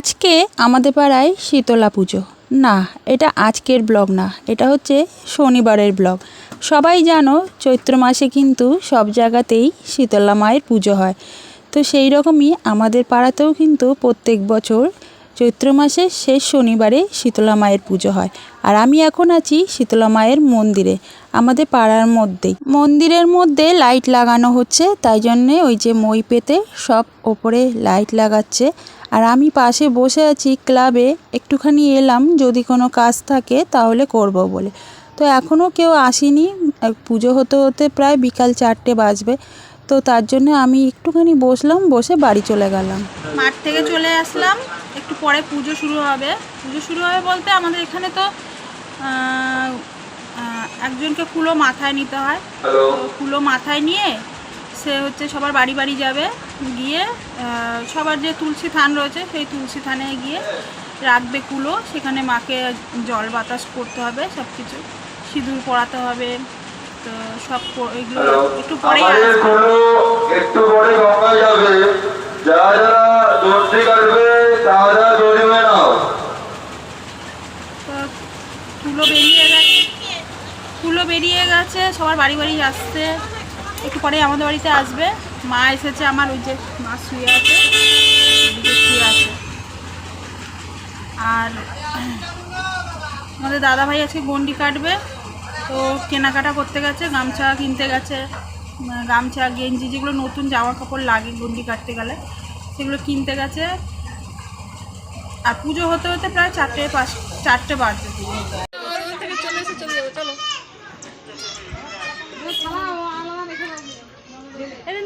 আজকে আমাদের পাড়ায় শীতলা পুজো। না, এটা আজকের ব্লগ না, এটা হচ্ছে শনিবারের ব্লগ। সবাই জানো, চৈত্র মাসে কিন্তু সব জায়গাতেই শীতলা মায়ের পুজো হয়। তো সেই রকমই আমাদের পাড়াতেও কিন্তু প্রত্যেক বছর চৈত্র মাসের শেষ শনিবারে শীতলা মায়ের পুজো হয়। আর আমি এখন আছি শীতলা মায়ের মন্দিরে, আমাদের পাড়ার মধ্যেই। মন্দিরের মধ্যে লাইট লাগানো হচ্ছে, তাই জন্যে ওই যে মই পেতে সব ওপরে লাইট লাগাচ্ছে। আর আমি পাশে বসে আছি ক্লাবে একটুখানি এলাম যদি কোনো কাজ থাকে তাহলে করব বলে। তো এখনও কেউ আসেনি পুজো হতে হতে প্রায় বিকাল চারটে বাজবে। তো তার জন্য আমি একটুখানি বসলাম বসে বাড়ি চলে গেলাম। মাঠ থেকে চলে আসলাম একটু পরে পুজো শুরু হবে। পুজো শুরু হবে বলতে আমাদের এখানে তো একজনকে কুলো মাথায় নিতে হয়। তো কুলো মাথায় নিয়ে সে হচ্ছে সবার বাড়ি বাড়ি যাবে গিয়ে সবার যে তুলসী থান রয়েছে সেই তুলসী থানে গিয়ে রাখবে কুলো। সেখানে মাকে জল বাতাস করতে হবে সব কিছু সিঁদুর পড়াতে হবে তো সব এগুলো একটু পরেই। একটু পরে গঙ্গা যাবে। যারা যারা দর্জি তারা দড়িবে নাও তুলো বেরিয়ে গেছে তুলো বেরিয়ে গেছে সবার বাড়ি বাড়ি আসছে একটু পরে আমাদের বাড়িতে আসবে। মা এসেছে আমার ওই যে মা শুয়ে আছে শুয়ে আছে। আর আমাদের দাদা ভাই আজকে গন্ডি কাটবে, তো কেনাকাটা করতে গেছে, গামছা কিনতে গেছে, গামছা, গেঞ্জি যেগুলো নতুন জামা কাপড় লাগে গন্ডি কাটতে গেলে, সেগুলো কিনতে গেছে। আর পুজো হতে হতে প্রায় চারটে পাঁচ, চারটে বাজবে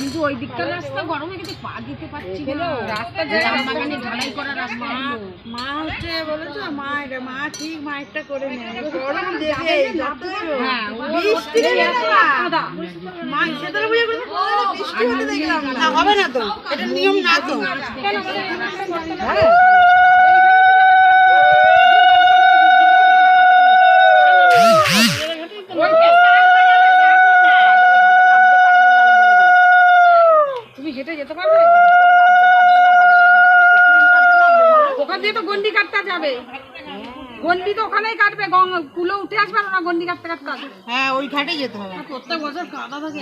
কিন্তু ওই দিককার রাস্তা গরম হয়ে গেছে পা দিতে পারছি না। রাস্তা বাগানে ঢালাই করা রাস্তা। মা হচ্ছে বলেছ মা এটা মা ঠিক মায়েরটা করে নেয়। গরম দেবে হ্যাঁ বৃষ্টি মা সেতারা বুঝে বৃষ্টি হতে দেখলাম না। হবে না তো এটা নিয়ম না তো। তুমি হেঁটে যেতে পারবে ওখান দিয়ে তো গন্ডি কাটতে যাবে গন্ডি তো ওখানেই কাটবে গং- কুলো উঠে আসবে না কাটতে কাটতে হ্যাঁ ওই ঘাটে যেতে হবে। প্রত্যেক বছর কাদা থাকে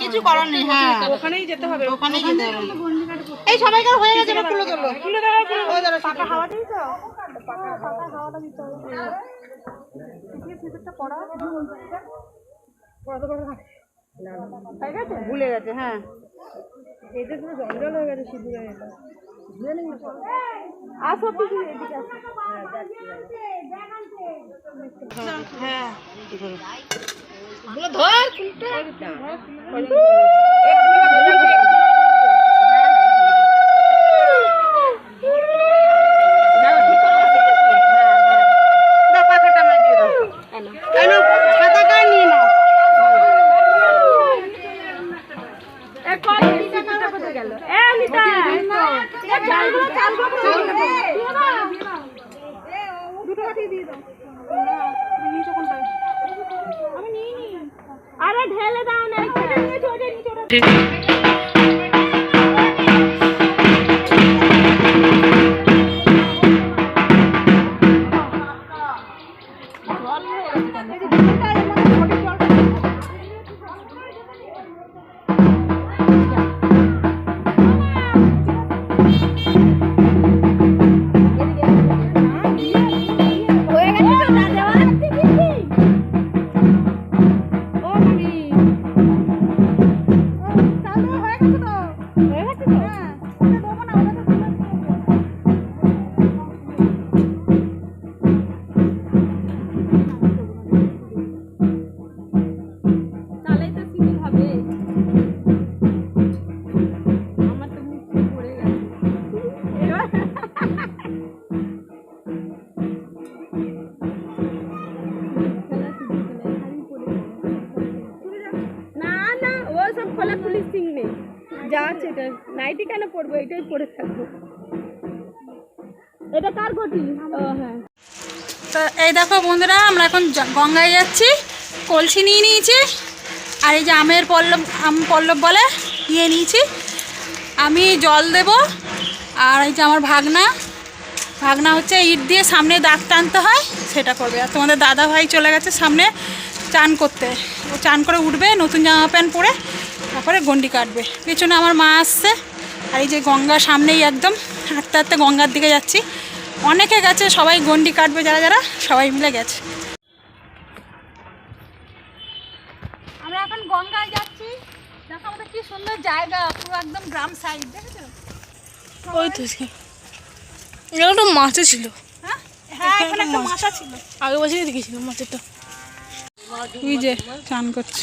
কিছু করার নেই হ্যাঁ। ওখানেই যেতে হবে। ওখানেই যেতে হবে। এই সবাইকার হয়ে গেছে এবার তুলে ধরলো। তুলে ধরো পাকা হাওয়া দিয়েছ ভুলে গেছে হ্যাঁ এটা পুরো জঞ্জাল হয়ে গেছে সিঁদুরে এটা আসো এদিকে হ্যাঁ ধর Thank you. আছে, এটা নাইটি কেন পরবো? এটাই পরে থাকব। এটা কার ঘটি? হ্যাঁ। তো এই দেখো বন্ধুরা, আমরা এখন গঙ্গায় যাচ্ছি, কলসি নিয়ে নিয়েছি, আর এই যে আমের পল্লব, আম পল্লব বলে, নিয়ে নিয়েছি। আমি জল দেব, আর এই যে আমার ভাগনা। ভাগনা হচ্ছে ইট দিয়ে সামনে দাগ টানতে হয়, সেটা করবে। আর তোমাদের দাদা ভাই চলে গেছে সামনে চান করতে। ও চান করে উঠবে, নতুন জামা প্যান্ট পরে। তারপরে গন্ডি কাটবে। পেছনে আমার মা আসছে আর এই যে গঙ্গা সামনেই একদম হাঁটতে হাঁটতে গঙ্গার দিকে যাচ্ছি। অনেকে গেছে সবাই গন্ডি কাটবে যারা যারা সবাই মিলে গেছে। আমরা এখন গঙ্গায় যাচ্ছি। দেখো আমাদের কি সুন্দর জায়গা পুরো একদম গ্রাম সাইড দেখেছ? ওই তো তো মাছও ছিল। হ্যাঁ? হ্যাঁ এখানে একটা মাছা ছিল। আগের বছরই দেখেছিলাম মাছেরটা। তুই যে চান করছে।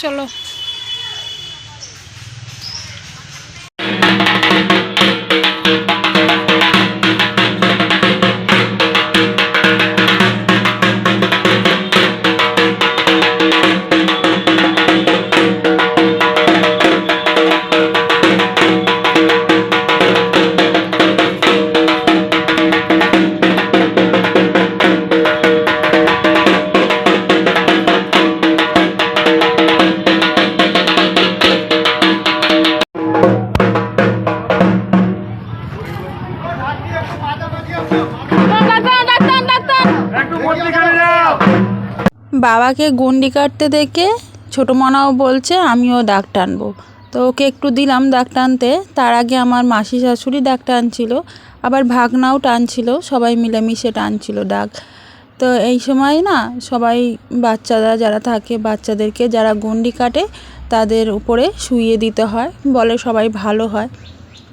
চলো। বাবাকে গন্ডি কাটতে দেখে ছোটো মনাও বলছে, আমিও দাগ টানবো। তো ওকে একটু দিলাম দাগ টানতে। তার আগে আমার মাসি শাশুড়ি দাগ টানছিল, আবার ভাগনাও টানছিল, সবাই মিলেমিশে টানছিল দাগ। তো এই সময় না, সবাই বাচ্চারা যারা থাকে, বাচ্চাদেরকে যারা গন্ডি কাটে, তাদের উপরে শুইয়ে দিতে হয়, বলে সবাই ভালো হয়।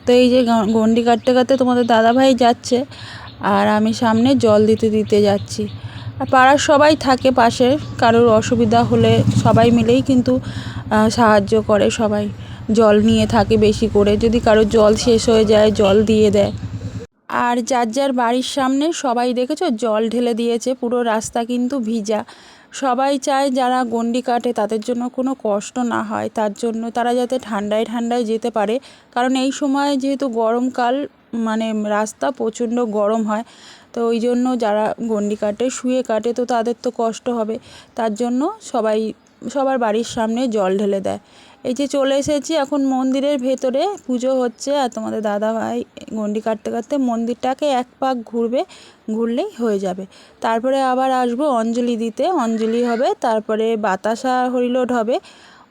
তো এই যে গন্ডি কাটতে কাটতে তোমাদের দাদাভাই যাচ্ছে, আর আমি সামনে জল দিতে দিতে যাচ্ছি। পাড়ার সবাই থাকে পাশে, কারোর অসুবিধা হলে সবাই মিলেই কিন্তু সাহায্য করে সবাই। জল নিয়ে থাকে বেশি করে, যদি কারোর জল শেষ হয়ে যায়, জল দিয়ে দেয়। আর যার যার বাড়ির সামনে সবাই দেখেছ, জল ঢেলে দিয়েছে, পুরো রাস্তা কিন্তু ভিজা। সবাই চায় যারা গন্ডি কাটে, তাদের জন্য কোনো কষ্ট না হয়, তার জন্য তারা যাতে ঠান্ডায় ঠান্ডায় যেতে পারে। কারণ এই সময় যেহেতু গরমকাল মানে রাস্তা প্রচণ্ড গরম হয় তো ওই জন্য যারা গন্ডি কাটে, শুয়ে কাটে তো তাদের তো কষ্ট হবে। তার জন্য সবাই, সবার বাড়ির সামনে জল ঢেলে দেয়। এই যে চলে এসেছি, এখন মন্দিরের ভেতরে পুজো হচ্ছে। আর তোমাদের দাদা ভাই গন্ডি কাটতে কাটতে মন্দিরটাকে এক পাক ঘুরবে, ঘুরলেই হয়ে যাবে। তারপরে আবার আসব অঞ্জলি দিতে। অঞ্জলি হবে, তারপরে বাতাসা হরিলোড হবে।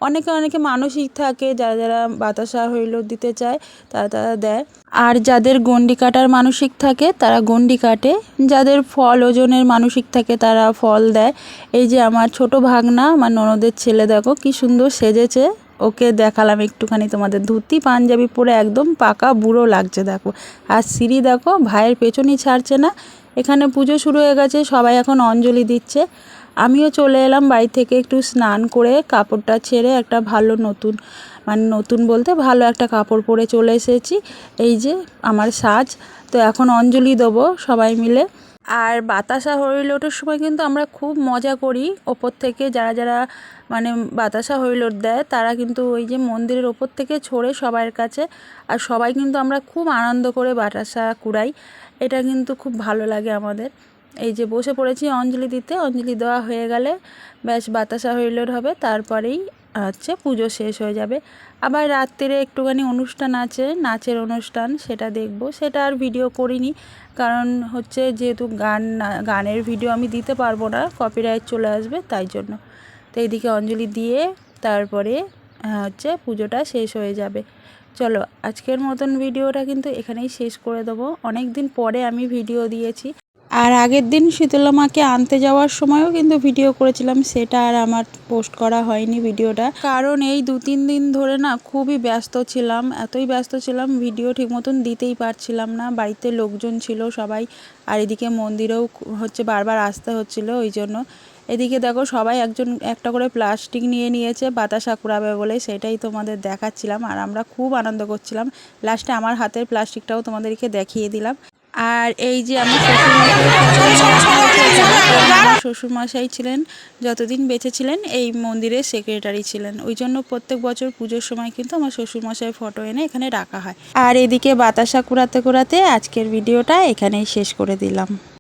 অনেকে অনেকে মানসিক থাকে, যারা যারা বাতাসা হরিলোড দিতে চায়, তারা তারা দেয়। আর যাদের গন্ডি কাটার মানসিক থাকে, তারা গন্ডি কাটে। যাদের ফল, ওজনের মানসিক থাকে, তারা ফল দেয়। এই যে আমার ছোট ভাগনা, আমার ননদের ছেলে, দেখো কি সুন্দর সেজেছে। ওকে দেখালাম একটুখানি তোমাদের। ধুতি, পাঞ্জাবি পরে একদম পাকা বুড়ো লাগছে, দেখো। আর সিঁড়ি, দেখো, ভাইয়ের পেছনই ছাড়ছে না। এখানে পুজো শুরু হয়ে গেছে, সবাই এখন অঞ্জলি দিচ্ছে। আমিও চলে এলাম বাড়ি থেকে একটু স্নান করে কাপড়টা ছেড়ে একটা ভালো নতুন মানে নতুন বলতে ভালো একটা কাপড় পরে চলে এসেছি। এই যে আমার সাজ, তো এখন অঞ্জলি দেবো সবাই মিলে। আর বাতাসা হরিলোটের সময় কিন্তু আমরা খুব মজা করি। ওপর থেকে যারা যারা মানে বাতাসা হরিলোট দেয়, তারা কিন্তু ওই যে মন্দিরের ওপর থেকে ছড়ে সবার কাছে। আর সবাই কিন্তু আমরা খুব আনন্দ করে বাতাসা কুড়াই। এটা কিন্তু খুব ভালো লাগে আমাদের। এই যে বসে পড়েছি অঞ্জলি দিতে, অঞ্জলি দেওয়া হয়ে গেলে ব্যাস বাতাসা হরিলোট হবে, তারপরেই হচ্ছে পুজো শেষ হয়ে যাবে। আবার রাত্রে একটুখানি অনুষ্ঠান আছে, নাচের অনুষ্ঠান, সেটা দেখব। সেটা আর ভিডিও করিনি, কারণ হচ্ছে যেহেতু গান, গানের ভিডিও আমি দিতে পারব না কপিরাইট চলে আসবে, তাই জন্য। তো এইদিকে অঞ্জলি দিয়ে তারপরে হচ্ছে পুজোটা শেষ হয়ে যাবে। চলো, আজকের মতন ভিডিওটা কিন্তু এখানেই শেষ করে দেবো। অনেক দিন পরে আমি ভিডিও দিয়েছি। আর আগের দিন শীতলা মাকে আনতে যাওয়ার সময়ও কিন্তু ভিডিও করেছিলাম, সেটা আর আমার পোস্ট করা হয়নি ভিডিওটা। কারণ এই দু তিন দিন ধরে না খুবই ব্যস্ত ছিলাম, এতই ব্যস্ত ছিলাম, ভিডিও ঠিক মতন দিতেই পারছিলাম না। বাড়িতে লোকজন ছিল সবাই, আর এদিকে মন্দিরেও হচ্ছে বারবার আসতে হচ্ছিল, ওই জন্য। এদিকে দেখো সবাই একজন, একটা করে প্লাস্টিক নিয়ে নিয়েছে, বাতাসা কুড়াবে বলে, সেটাই তোমাদের দেখাচ্ছিলাম, আর আমরা খুব আনন্দ করছিলাম। লাস্টে আমার হাতের প্লাস্টিকটাও তোমাদেরকে দেখিয়ে দিলাম। আর এই যে আমার শ্বশুরমশাই ছিলেন, যতদিন বেঁচে ছিলেন, এই মন্দিরের সেক্রেটারি ছিলেন। ওই জন্য প্রত্যেক বছর পুজোর সময় কিন্তু আমার শ্বশুরমশাই ফটো এনে এখানে রাখা হয়। আর এদিকে বাতাসা কুড়াতে কুড়াতে আজকের ভিডিওটা এখানেই শেষ করে দিলাম।